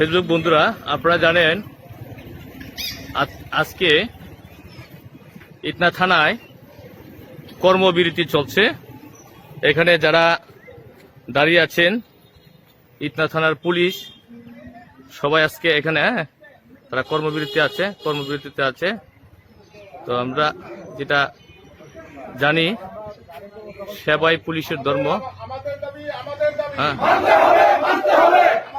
Facebook বন্ধুরা আপনারা জানেন আজ- আজকে ইটনা থানায় কর্মবিরতি চলছে। এখানে যারা দাঁড়িয়ে আছেন ইটনা থানার পুলিশ সবাই আজকে এখানে হ্যাঁ, তারা কর্মবিরতি আছে কর্মবিরতিতে আছে। তো আমরা যেটা জানি সেবাই পুলিশের ধর্ম। হ্যাঁ।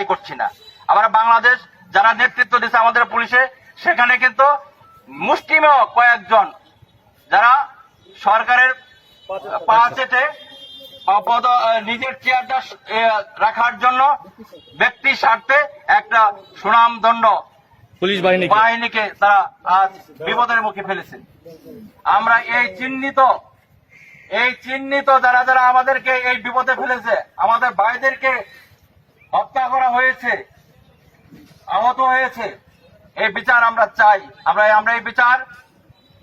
দায়ী করছি না। আমরা বাংলাদেশ যারা নেতৃত্ব দিচ্ছে আমাদের পুলিশে সেখানে কিন্তু মুষ্টিমেয় কয়েকজন যারা সরকারের পা চেটে পদ নিজের চেয়ারটা রাখার জন্য ব্যক্তি স্বার্থে একটা সুনাম দণ্ড পুলিশ বাহিনী বাহিনীকে তারা আজ বিপদের মুখে ফেলেছে। আমরা এই চিহ্নিত এই চিহ্নিত যারা যারা আমাদেরকে এই বিপদে ফেলেছে আমাদের ভাইদেরকে হত্যা করা হয়েছে, আহত হয়েছে। এই বিচার আমরা চাই। আমরা আমরা এই বিচার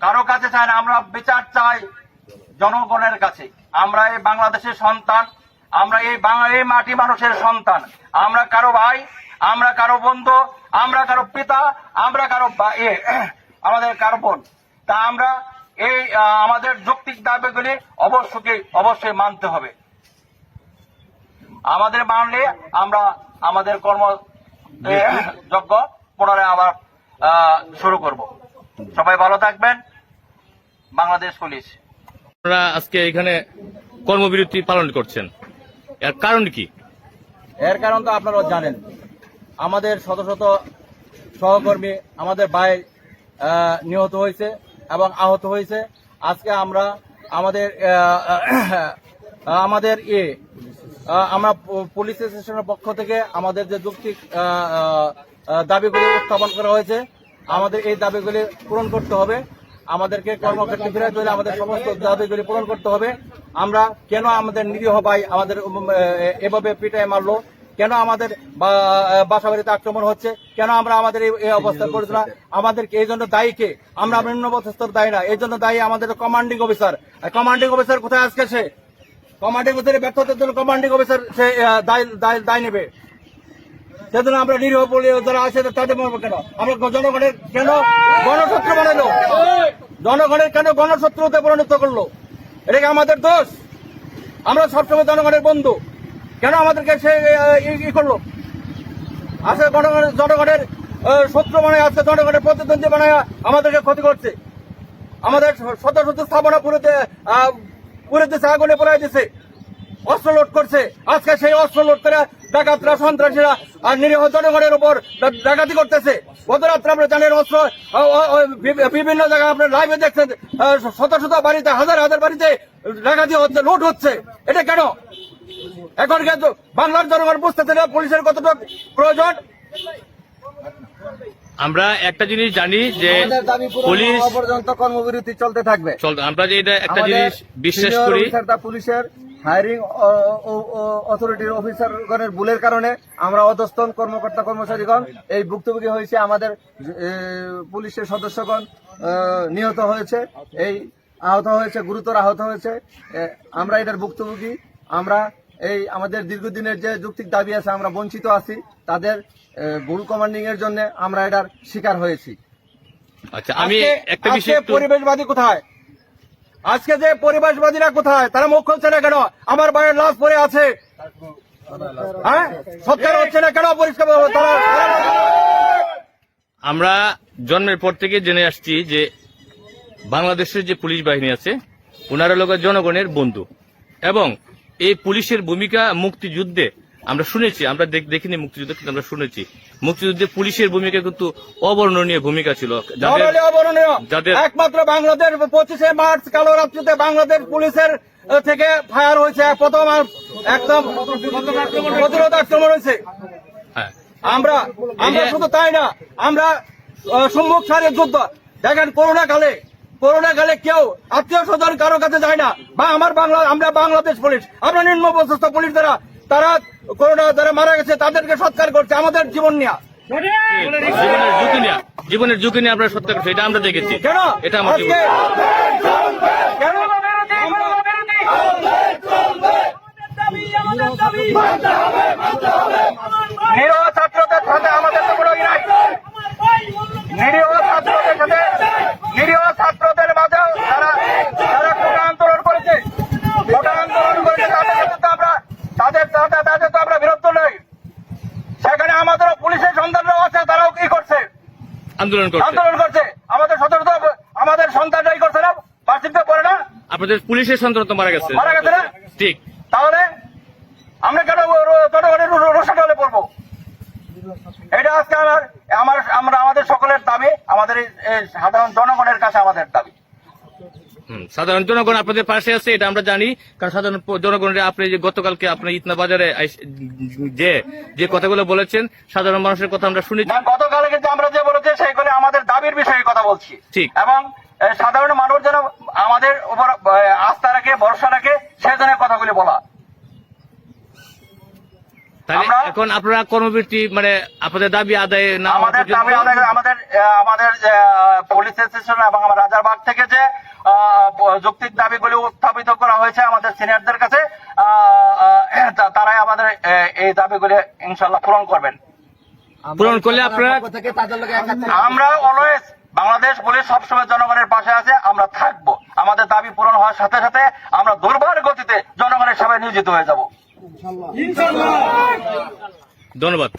কারও কাছে চাই না, আমরা বিচার চাই জনগণের কাছে। আমরা এই বাংলাদেশের সন্তান, আমরা এই এই মাটি মানুষের সন্তান। আমরা কারও ভাই, আমরা কারও বন্ধু, আমরা কারও পিতা, আমরা কারও আমাদের কারও বোন। তা আমরা এই আমাদের যৌক্তিক দাবিগুলি অবশ্যই অবশ্যই মানতে হবে। আমাদের মানলে আমরা আমাদের কর্ম যজ্ঞ পুনরায় আবার শুরু করব। সবাই ভালো থাকবেন। বাংলাদেশ পুলিশ। আপনারা আজকে এখানে কর্মবিরতি পালন করছেন। এর কারণ কি? এর কারণ তো আপনারা জানেন। আমাদের শত শত সহকর্মী আমাদের ভাই নিহত হয়েছে এবং আহত হয়েছে। আজকে আমরা আমাদের আমাদের এ আমরা পুলিশ স্টেশনের পক্ষ থেকে আমাদের যে যৌক্তিক দাবিগুলি উত্থাপন করা হয়েছে আমাদের এই দাবিগুলি পূরণ করতে হবে। আমাদেরকে কর্মক্ষেত্রে ফিরে চলে আমাদের সমস্ত দাবিগুলি পূরণ করতে হবে। আমরা কেন আমাদের নিরীহ ভাই আমাদের এভাবে পিটায় মারলো? কেন আমাদের বাসা বাড়িতে আক্রমণ হচ্ছে? কেন আমরা আমাদের এই- অবস্থা করেছি না? আমাদেরকে এই জন্য দায়ী কে? আমরা নিম্নপদস্থর দায়ী না। এই জন্য দায়ী আমাদের কমান্ডিং অফিসার কমান্ডিং অফিসার কোথায় আজকে সে? কমান্ডিং অফিসারের ব্যর্থতার জন্য কমান্ডিং অফিসার সে দায় নেবে। সেজন্য আমরা নিরীহ বলে যারা আছে তাদের মরবো কেন? আমরা জনগণের কেন গণশত্রু বানাইলো জনগণের কেন গণশত্রুতে পরিণত করল? এটা কি আমাদের দোষ? আমরা সবসময় জনগণের বন্ধু। কেন আমাদেরকে সে ই- করল? আছে জনগণের জনগণের শত্রু বানায় আছে জনগণের প্রতিদ্বন্দ্বী বানায় আমাদেরকে ক্ষতি করছে। আমাদের শত শত স্থাপনা পুরে দে- আহ, দিচ্ছে আগুনে পড়াই দিছে। অস্ত্র লোড করছে। আজকে সেই অস্ত্র লোড করে ডাকাতরা সন্ত্রাসীরা আর নিরীহ জনগণের উপর ডাকাতি করতেছে। গত রাত্রে আপনারা জানেন অস্ত্র বিভিন্ন জায়গায় আপনার লাইভে দেখছেন শত শত বাড়িতে হাজার হাজার বাড়িতে ডাকাতি হচ্ছে লুট হচ্ছে। এটা কেন? এখন কিন্তু বাংলার জনগণ বুঝতেছে না পুলিশের কতটা প্রয়োজন। আমরা একটা জিনিস জানি যে পুলিশ পর্যন্ত কর্মবিরতি চলতে থাকবে। আমরা যে এটা একটা জিনিস বিশ্বাস করি। পুলিশের। হায়ারিং অথরিটির অফিসারগণের ভুলের কারণে আমরা অধস্তন কর্মকর্তা কর্মচারীগণ এই ভুক্তভোগী হয়েছে আমাদের পুলিশের সদস্যগণ নিহত হয়েছে। এই আহত হয়েছে গুরুতর আহত হয়েছে। আমরা এটার ভুক্তভোগী। আমরা এই আমাদের দীর্ঘদিনের যে যৌক্তিক দাবি আছে আমরা বঞ্চিত আছি। তাদের ভুল কমান্ডিং এর জন্য আমরা এটার শিকার হয়েছি। আচ্ছা আমি একটা বিষয় পরিবেশবাদী কোথায়? আজকে যে পরিবেশবাদীরা কোথায়, তারা মুখ খুলছে না কেন? আমার বাড়ির লাশ পরে আছে। হ্যাঁ? হচ্ছে না কেন? পরিষ্কার তারা আমরা জন্মের পর থেকে জেনে আসছি যে বাংলাদেশের যে পুলিশ বাহিনী আছে ওনারা লোক জনগণের বন্ধু। এবং এই পুলিশের ভূমিকা মুক্তিযুদ্ধে আমরা শুনেছি আমরা দেখ- দেখিনি মুক্তিযুদ্ধ কিন্তু আমরা শুনেছি। মুক্তিযুদ্ধে পুলিশের ভূমিকা কিন্তু অবর্ণনীয় ভূমিকা ছিল। যাদের একমাত্র বাংলাদেশ পঁচিশে মার্চ কালো রাত্রিতে বাংলাদেশ পুলিশের থেকে ফায়ার হয়েছে। প্রথম একদম প্রতিরোধ আক্রমণ হয়েছে। হ্যাঁ। আমরা আমরা শুধু তাই না আমরা সম্মুখ সারের যুদ্ধ। দেখেন করোনা কালে করোনা কালে কেউ আত্মীয় স্বজন কারও কাছে যায় না। বা আমার বাংলা আমরা বাংলাদেশ পুলিশ আমরা নিম্ন পুলিশ যারা তারা করোনা যারা মারা গেছে তাদেরকে সৎকার করছে আমাদের জীবন নিয়ে। জীবনের ঝুঁকি নিয়ে জীবনের ঝুঁকি নিয়ে আমরা সৎকার করছি এটা আমরা দেখেছি। কেন? এটা আমার জীবন। আজকে কেন বিরোধী কেন বিরোধী নিরীহ ছাত্রদের সাথে আমাদের তো কোনো ই নাই নিরীহ ছাত্রদের সাথে নিরীহ ছাত্রদের মাঝেও যারা যারা কোটা আন্দোলন করেছে কোটা আন্দোলন করেছে তাদের সাথে তো আমরা তাদের তাদের তাদের তো আমরা বিরক্ত নই সেখানে আমাদেরও পুলিশের সন্তানরাও আছে তারাও কি করছে আন্দোলন করছে। আন্দোলন করছে। আমাদের সতর্ক আমাদের সন্তানরাই করছে না পার্সিপে করে না। আপনাদের পুলিশের সন্তান তো মারা গেছে। মারা গেছে না? ঠিক। তাহলে আমরা কেন জনগণের রোষাটলে পড়ব? এটা আজকে আমার আমার আমরা আমাদের সকলের দাবি আমাদের সাধারণ জন সাধারণ জনগণের কাছে আমাদের দাবি হুম, সাধারণ জনগণ আপনাদের পাশে আছে এটা আমরা জানি। কারণ সাধারণ জনগণের আপনি যে গতকালকে আপনি ইতনা বাজারে যে যে কথাগুলো বলেছেন সাধারণ মানুষের কথা আমরা শুনেছি। গতকালে কিন্তু আমরা যে বলেছি সেইগুলি আমাদের দাবির বিষয়ে কথা বলছি। ঠিক। এবং সাধারণ মানুষ যেন আমাদের উপর আস্থা রাখে ভরসা রাখে সেই জন্য কথাগুলি বলা। তাহলে এখন আপনারা কর্মবৃত্তি মানে আপনাদের দাবি আদায় না আমাদের দাবি আদায় আমাদের আমাদের পুলিশ স্টেশন এবং আমার রাজারবাগ থেকে যে যৌক্তিক দাবিগুলি উত্থাপিত করা হয়েছে আমাদের সিনিয়রদের কাছে। তারাই আমাদের এই দাবিগুলি ইনশাল্লাহ পূরণ করবেন। পূরণ করলে আপনারা আমরা অলওয়েজ বাংলাদেশ পুলিশ সবসময় জনগণের পাশে আছে আমরা থাকব। আমাদের দাবি পূরণ হওয়ার সাথে সাথে আমরা দুর্বার গতিতে জনগণের সেবায় নিয়োজিত হয়ে যাব। ধন্যবাদ।